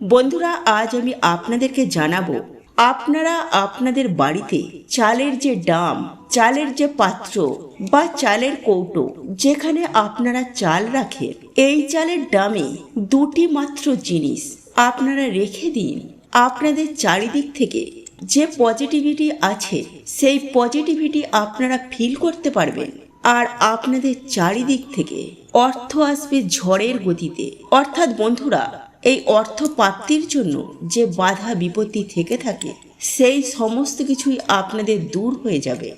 বন্ধুরা, আজ আমি আপনাদেরকে জানাব, আপনারা আপনাদের বাড়িতে চালের যে ডাম, চালের যে পাত্র বা চালের কৌটো যেখানে আপনারা চাল রাখেন, এই চালের ডামে দুটি মাত্র জিনিস আপনারা রেখে দিন। আপনাদের চারিদিক থেকে যে পজিটিভিটি আছে, সেই পজিটিভিটি আপনারা ফিল করতে পারবেন। আর আপনাদের চারিদিক থেকে অর্থ আসবে ঝড়ের গতিতে। অর্থাৎ বন্ধুরা এই অর্থ প্রাপ্তির জন্য যে বাধা বিপত্তি থেকে থাকে, সেই সমস্ত কিছুই আপনাদের দূর হয়ে যাবে।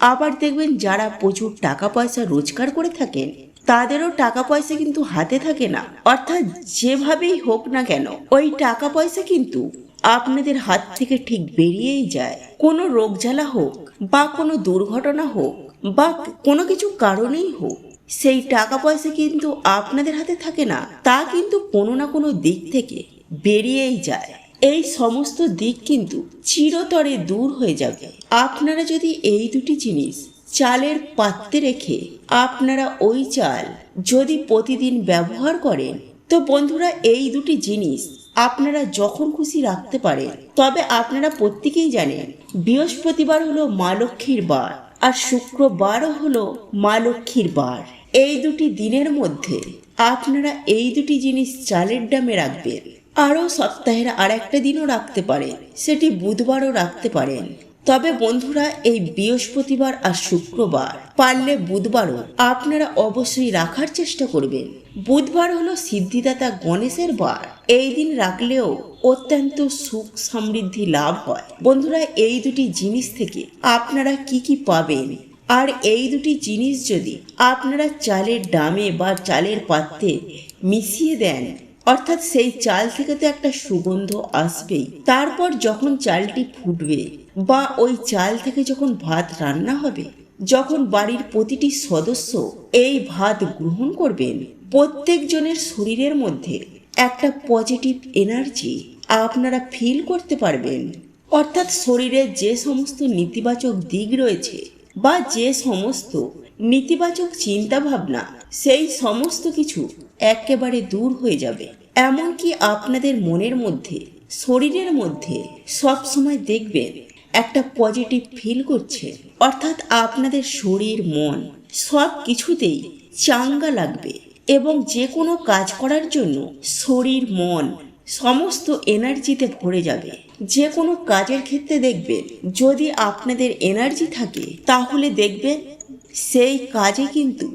আবার দেখবেন যারা প্রচুর টাকা পয়সা রোজগার করে থাকেন, তাদেরও টাকা পয়সা কিন্তু হাতে থাকে না। অর্থাৎ যেভাবেই হোক না কেন, ওই টাকা পয়সা কিন্তু আপনাদের হাত থেকে ঠিক বেরিয়েই যায়। কোনো রোগ জ্বালা হোক বা কোনো দুর্ঘটনা হোক বা কোনো কিছু কারণেই হোক সেই টাকা পয়সা কিন্তু আপনাদের হাতে থাকে না, তা কিন্তু কোনো না কোনো দিক থেকে বেরিয়েই যায়। এই সমস্ত দিক কিন্তু চিরতরে দূর হয়ে যাবে। আপনারা যদি এই দুটি জিনিস চালের পাত্রে রেখে আপনারা ওই চাল যদি প্রতিদিন ব্যবহার করেন, তো বন্ধুরা এই দুটি জিনিস আপনারা যখন খুশি রাখতে পারেন, তবে আপনারা প্রত্যেকেই জানেন বৃহস্পতিবার হলো মা লক্ষ্মীর বার আর শুক্রবারও হলো মা লক্ষ্মীর বার। এই দুটি দিনের মধ্যে আপনারা এই দুটি জিনিস চালের ডামে রাখবেন। আরও সপ্তাহের আর একটা দিনও রাখতে পারেন। সেটি বুধবারও রাখতে পারেন। তবে বন্ধুরা, এই বৃহস্পতিবার আর শুক্রবার পারলে বুধবারও আপনারা অবশ্যই রাখার চেষ্টা করবেন। বুধবার হলো সিদ্ধিদাতা গণেশের বার। এই দিন রাখলেও অত্যন্ত সুখ সমৃদ্ধি লাভ হয়। বন্ধুরা, এই দুটি জিনিস থেকে আপনারা কি কি পাবেন আর এই দুটি জিনিস যদি আপনারা চালের ডামে বা চালের পাত্রে মিশিয়ে দেন, অর্থাৎ সেই চাল থেকে তো একটা সুগন্ধ আসবেই, তারপর যখন চালটি ফুটবে বা ওই চাল থেকে যখন ভাত রান্না হবে, যখন বাড়ির প্রতিটি সদস্য এই ভাত গ্রহণ করবেন, প্রত্যেকজনের শরীরের মধ্যে একটা পজিটিভ এনার্জি আপনারা ফিল করতে পারবেন। অর্থাৎ শরীরে যে সমস্ত নেতিবাচক দিক রয়েছে বা যে সমস্ত নেতিবাচক চিন্তা ভাবনা সেই সমস্ত কিছু একেবারে দূর হয়ে যাবে। এমনকি আপনাদের মনের মধ্যে, শরীরের মধ্যে সব সময় দেখবেন একটা পজিটিভ ফিল করছে। অর্থাৎ আপনাদের শরীর, মন সব কিছুতেই চাঙ্গা লাগবে এবং যে কোনো কাজ করার জন্য শরীর, মন সমস্ত এনার্জিতে ভরে যাবে। যে কোনো কাজের ক্ষেত্রে দেখবেন যদি আপনাদের এনার্জি থাকে, তাহলে দেখবেন সেই কাজে কিন্তু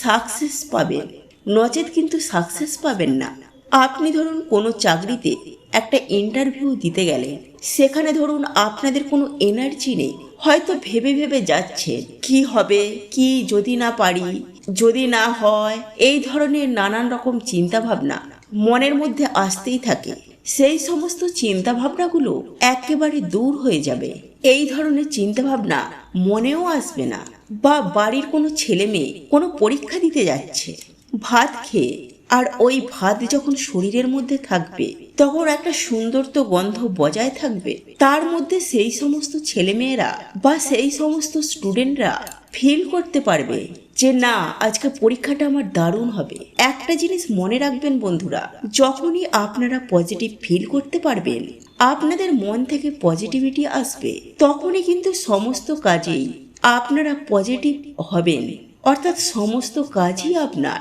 সাকসেস পাবেন। নচেত কিন্তু সাকসেস পাবেন না। আপনি ধরুন কোনো চাকরিতে একটা ইন্টারভিউ দিতে গেলেন সেখানে ধরুন আপনাদের কোনো এনার্জি নেই, হয়তো ভেবে ভেবে যাচ্ছেন, কি হবে, কি যদি না পারি, যদি না হয়, এই ধরনের নানান রকম চিন্তা ভাবনা মনের মধ্যে আসতেই থাকে। সেই সমস্ত চিন্তা ভাবনাগুলো একেবারে দূর হয়ে যাবে। এই ধরনের চিন্তা ভাবনা মনেও আসবে না বা বাড়ির কোনো ছেলে মেয়ে কোনো পরীক্ষা দিতে যাচ্ছে। ভাত খেয়ে আর ওই ভাত যখন শরীরের মধ্যে থাকবে, তখন একটা সুন্দর তো গন্ধ বজায় থাকবে। তার মধ্যে সেই সমস্ত ছেলেমেয়েরা বা সেই সমস্ত স্টুডেন্টরা ফিল করতে পারবে যে না আজকে পরীক্ষাটা আমার দারুণ হবে। একটা জিনিস মনে রাখবেন বন্ধুরা, যখনই আপনারা পজিটিভ ফিল করতে পারবেন, আপনাদের মন থেকে পজিটিভিটি আসবে, তখনই কিন্তু সমস্ত কাজেই আপনারা পজিটিভ হবেন। অর্থাৎ সমস্ত কাজই আপনার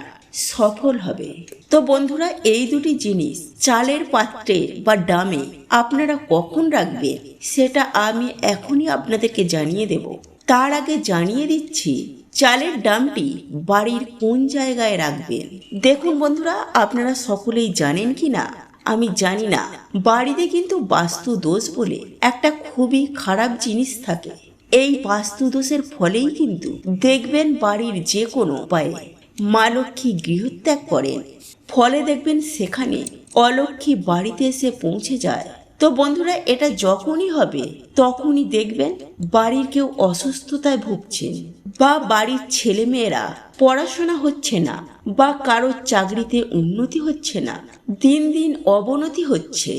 সফল হবে। তো বন্ধুরা, এই দুটি জিনিস চালের পাত্রে বা ডামে আপনারা কখন রাখবেন, সেটা আমি এখনই আপনাদেরকে জানিয়ে দেব। তার আগে জানিয়ে দিচ্ছি চালের ডামটি বাড়ির কোন জায়গায় রাখবেন? দেখুন বন্ধুরা, আপনারা সকলেই জানেন কি না আমি জানি না। বাড়িতে কিন্তু বাস্তু দোষ বলে একটা খুবই খারাপ জিনিস থাকে। এই বাস্তু দোষের ফলেই কিন্তু দেখবেন বাড়ির যে কোনো উপায়ে মা লক্ষ্মী গৃহত্যাগ করেন। ফলে দেখবেন সেখানে অলক্ষ্মী বাড়িতে এসে পৌঁছে যায়। তো বন্ধুরা, এটা যখনই হবে, তখনই দেখবেন বাড়ির কেউ অসুস্থতায় ভুগছেন। বা বাড়ির ছেলেমেয়েরা পড়াশোনা হচ্ছে না বা কারোর চাকরিতে উন্নতি হচ্ছে না, দিন দিন অবনতি হচ্ছে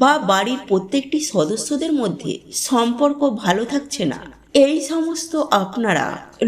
বা বাড়ির প্রত্যেকটি সদস্যদের মধ্যে সম্পর্ক ভালো থাকছে না, এই সমস্ত আপনারা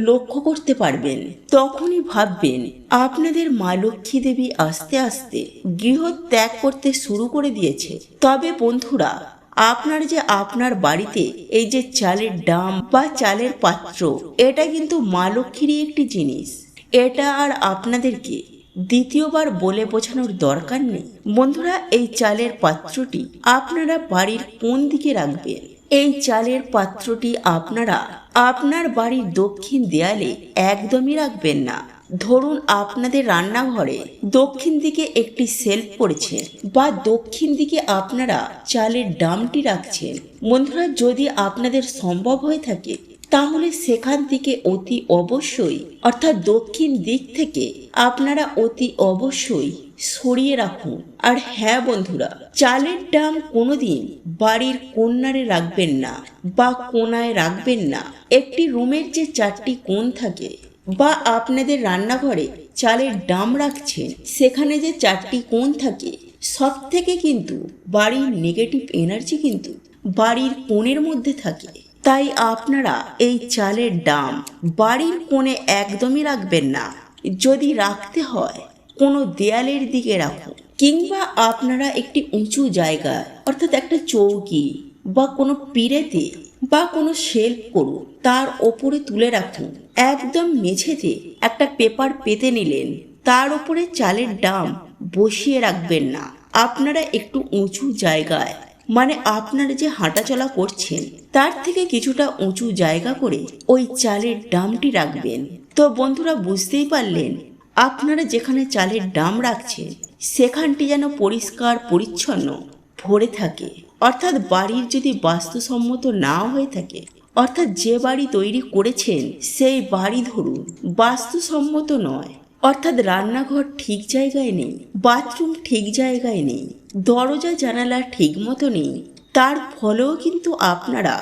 লক্ষ্য করতে পারবেন। তখনই ভাববেন, আপনাদের মা লক্ষ্মী দেবী আস্তে আস্তে গৃহ ত্যাগ করতে শুরু করে দিয়েছে। তবে বন্ধুরা আপনার যে আপনার বাড়িতে এই যে চালের ডাম বা চালের পাত্র, এটা কিন্তু মা লক্ষ্মীরই একটি জিনিস। এটা আর আপনাদেরকে দ্বিতীয়বার বলে বোঝানোর দরকার নেই। বন্ধুরা, এই চালের পাত্রটি আপনারা বাড়ির কোন দিকে রাখবেন? এই চালের পাত্রটি আপনারা আপনার বাড়ির দক্ষিণ দেয়ালে একদমই রাখবেন না। ধরুন আপনাদের রান্নাঘরে দক্ষিণ দিকে একটি সেলফ পড়েছে বা দক্ষিণ দিকে আপনারা চালের ডামটি রাখছেন। বন্ধুরা, যদি আপনাদের সম্ভব হয়ে থাকে, তাহলে সেখান থেকে অতি অবশ্যই, অর্থাৎ দক্ষিণ দিক থেকে আপনারা অতি অবশ্যই সরিয়ে রাখুন। আর হ্যাঁ বন্ধুরা, চালের ডাম কোনোদিন বাড়ির কোনারে রাখবেন না বা কোনায় রাখবেন না। একটি রুমের যে চারটি কোণ থাকে বা আপনাদের রান্নাঘরে চালের ডাম রাখছেন, সেখানে যে চারটি কোণ থাকে সব থেকে কিন্তু বাড়ির নেগেটিভ এনার্জি কিন্তু বাড়ির কোণের মধ্যে থাকে। তাই আপনারা এই চালের ডাম বাড়ির কোণে একদমই রাখবেন না। যদি রাখতে হয়, কোনো দেয়ালের দিকে রাখুন, কিংবা আপনারা একটি উঁচু জায়গা অর্থাৎ একটা চৌকি বা কোনো পিড়েতে বা কোনো শেল্ফ করুন, তার ওপরে তুলে রাখুন। একদম মেঝেতে একটা পেপার পেতে নিলেন, তার ওপরে চালের ডাম বসিয়ে রাখবেন না। আপনারা একটু উঁচু জায়গায় মানে আপনারা যে হাঁটাচলা করছেন, তার থেকে কিছুটা উঁচু জায়গা করে ওই চালের ডামটি রাখবেন। তো বন্ধুরা বুঝতেই পারলেন, আপনারা যেখানে চালের ডাম রাখছেন, সেখানটি যেন পরিষ্কার পরিচ্ছন্ন ভরে থাকে। অর্থাৎ বাড়ির যদি বাস্তুসম্মত না হয়ে থাকে, অর্থাৎ যে বাড়ি তৈরি করেছেন, সেই বাড়ি ধরুন, বাস্তুসম্মত নয়। অর্থাৎ রান্নাঘর ঠিক জায়গায় নেই, বাথরুম ঠিক জায়গায় নেই, দরজা, জানালা ঠিক মতো নেই, তার ফলেও কিন্তু আপনারা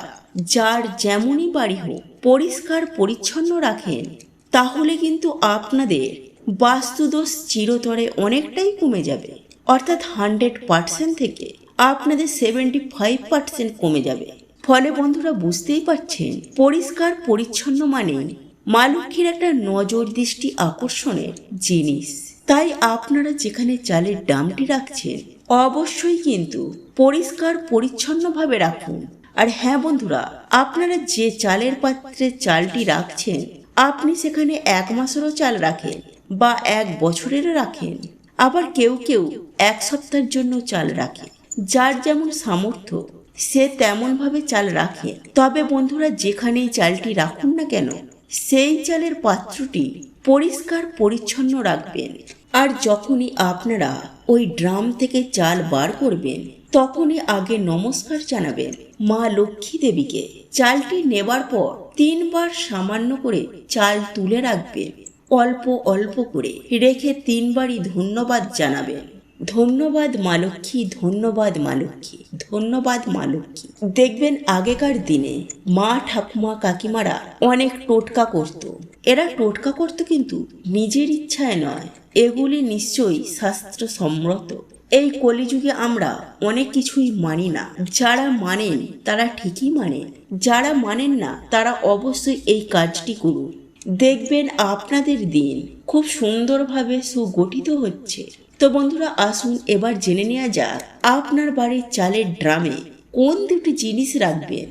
যার যেমনই বাড়ি হোক পরিষ্কার, পরিচ্ছন্ন রাখেন, তাহলে কিন্তু আপনাদের বাস্তুদোষ চিরতরে অনেকটাই কমে যাবে। অর্থাৎ হান্ড্রেড পার্সেন্ট থেকে আপনাদের সেভেন্টি ফাইভ পার্সেন্ট কমে যাবে। ফলে বন্ধুরা বুঝতেই পারছেন, পরিষ্কার পরিচ্ছন্ন মানে মা একটা নজর দৃষ্টি আকর্ষণের জিনিস। তাই আপনারা যেখানে চালের ডামটি রাখছেন, অবশ্যই কিন্তু পরিষ্কার পরিচ্ছন্নভাবে রাখুন। আর হ্যাঁ বন্ধুরা, আপনারা যে চালের পাত্রে চালটি রাখছেন, আপনি সেখানে এক মাসেরও চাল রাখেন বা এক বছরেরও রাখেন। আবার কেউ কেউ এক সপ্তাহের জন্য চাল রাখে। যার যেমন সামর্থ্য, সে তেমনভাবে চাল রাখে। তবে বন্ধুরা, যেখানেই চালটি রাখুন না কেন, সেই চালের পাত্রটি পরিষ্কার পরিচ্ছন্ন রাখবেন। আর যখনই আপনারা ওই ড্রাম থেকে চাল বার করবেন, তখনই আগে নমস্কার জানাবেন মা লক্ষ্মী দেবীকে। চালটি নেবার পর তিনবার সামান্য করে চাল তুলে রাখবেন। অল্প অল্প করে রেখে তিনবারই ধন্যবাদ জানাবেন। ধন্যবাদ মা লক্ষ্মী, ধন্যবাদ মা লক্ষ্মী, ধন্যবাদ মা লক্ষ্মী। দেখবেন আগেকার দিনে মা ঠাকুমা কাকিমারা অনেক টোটকা করত। এরা টোটকা করত কিন্তু নিজের ইচ্ছায় নয়, এগুলি নিশ্চয়ই শাস্ত্র সম্মত। এই কলিযুগে আমরা অনেক কিছুই মানি না। যারা মানেন, তারা ঠিকই মানেন যারা মানেন না, তারা অবশ্যই এই কাজটি করুন। দেখবেন আপনাদের দিন খুব সুন্দরভাবে সুগঠিত হচ্ছে। তো বন্ধুরা, আসুন এবার জেনে নেওয়া যাক আপনার বাড়ির চালের ড্রামে কোন দুটি জিনিস রাখবেন,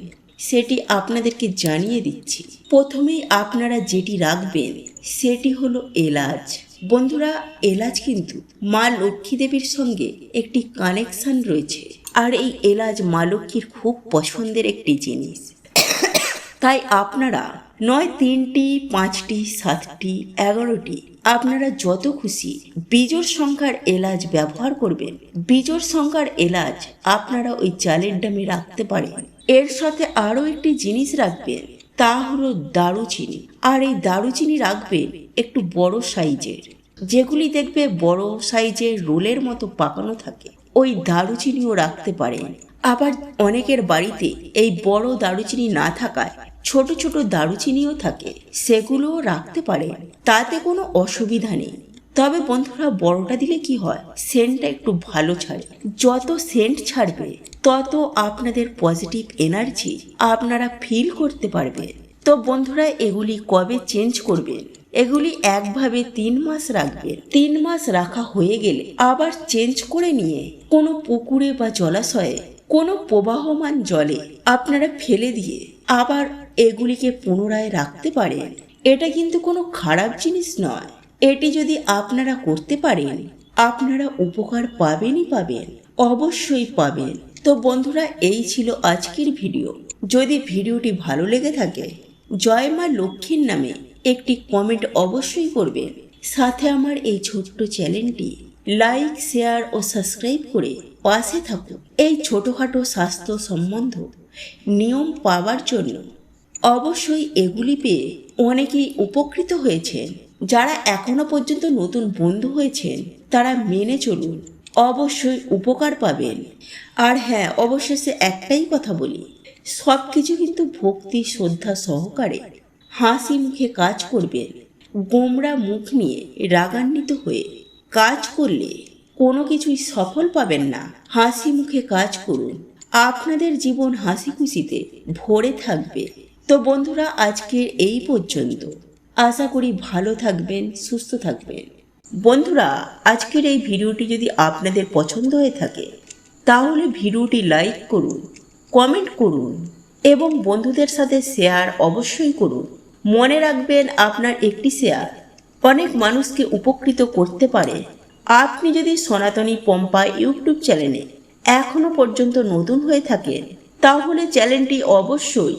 সেটি আপনাদেরকে জানিয়ে দিচ্ছি। প্রথমেই আপনারা যেটি রাখবেন, সেটি হলো এলাচ। বন্ধুরা, এলাচ কিন্তু মা লক্ষ্মী দেবীর সঙ্গে একটি কানেকশন রয়েছে, আর এই এলাচ মা লক্ষ্মীর খুব পছন্দের একটি জিনিস। তাই আপনারা নয় তিনটি, পাঁচটি, সাতটি, এগারোটি। আপনারা যত খুশি বিজোর সংখ্যার এলাচ ব্যবহার করবেন। বিজোর সংখ্যার এলাচ আপনারা ওই চালের ডামে রাখতে পারেন। এর সাথে আরও একটি জিনিস রাখবেন, তা হলো দারুচিনি। আর এই দারুচিনি রাখবেন একটু বড় সাইজের, যেগুলি দেখবে বড় সাইজের রোলের মতো পাকানো থাকে। ওই দারুচিনিও রাখতে পারেন। আবার অনেকের বাড়িতে এই বড় দারুচিনি না থাকায় ছোট ছোট দারুচিনিও থাকে, সেগুলোও রাখতে পারেন তাতে কোনো অসুবিধা নেই। তবে বন্ধুরা, বড়টা দিলে কি হয়? সেন্টটা একটু ভালো ছাড়ে। যত সেন্ট ছাড়বে, তত আপনাদের পজিটিভ এনার্জি আপনারা ফিল করতে পারবেন তো বন্ধুরা, এগুলি কবে চেঞ্জ করবেন? এগুলি একভাবে তিন মাস রাখবেন। তিন মাস রাখা হয়ে গেলে আবার চেঞ্জ করে নিয়ে কোনো পুকুরে বা জলাশয়ে কোনো প্রবাহমান জলে আপনারা ফেলে দিয়ে আবার এগুলিকে পুনরায় রাখতে পারেন এটা কিন্তু কোনো খারাপ জিনিস নয়। এটি যদি আপনারা করতে পারেন, আপনারা উপকার পাবেনই পাবেন, অবশ্যই পাবেন। তো বন্ধুরা, এই ছিল আজকের ভিডিও। যদি ভিডিওটি ভালো লেগে থাকে, জয় মা লক্ষ্মীর নামে একটি কমেন্ট অবশ্যই করবেন। সাথে আমার এই ছোট্ট চ্যানেলটি লাইক, শেয়ার ও সাবস্ক্রাইব করে পাশে থাকুন। এই ছোটোখাটো স্বাস্থ্য সম্বন্ধ নিয়ম পাওয়ার জন্য অবশ্যই এগুলি পেয়ে অনেকেই উপকৃত হয়েছেন। যারা এখনও পর্যন্ত নতুন বন্ধু হয়েছেন, তারা মেনে চলুন, অবশ্যই উপকার পাবেন। আর হ্যাঁ অবশেষে একটাই কথা বলি সব কিছু কিন্তু ভক্তি, শ্রদ্ধা সহকারে হাসি মুখে কাজ করবেন। গোমরা মুখ নিয়ে রাগান্বিত হয়ে কাজ করলে কোনো কিছুই সফল পাবেন না। হাসি মুখে কাজ করুন। আপনাদের জীবন হাসি খুশিতে ভরে থাকবে। তো বন্ধুরা, আজকের এই পর্যন্ত। আশা করি ভালো থাকবেন, সুস্থ থাকবেন। বন্ধুরা, আজকের এই ভিডিওটি যদি আপনাদের পছন্দ হয়ে থাকে, তাহলে ভিডিওটি লাইক করুন, কমেন্ট করুন, এবং বন্ধুদের সাথে শেয়ার অবশ্যই করুন। মনে রাখবেন, আপনার একটি শেয়ার অনেক মানুষকে উপকৃত করতে পারে। আপনি যদি সনাতনী পম্পা ইউটিউব চ্যানেলে এখনও পর্যন্ত নতুন হয়ে থাকেন, তাহলে চ্যানেলটি অবশ্যই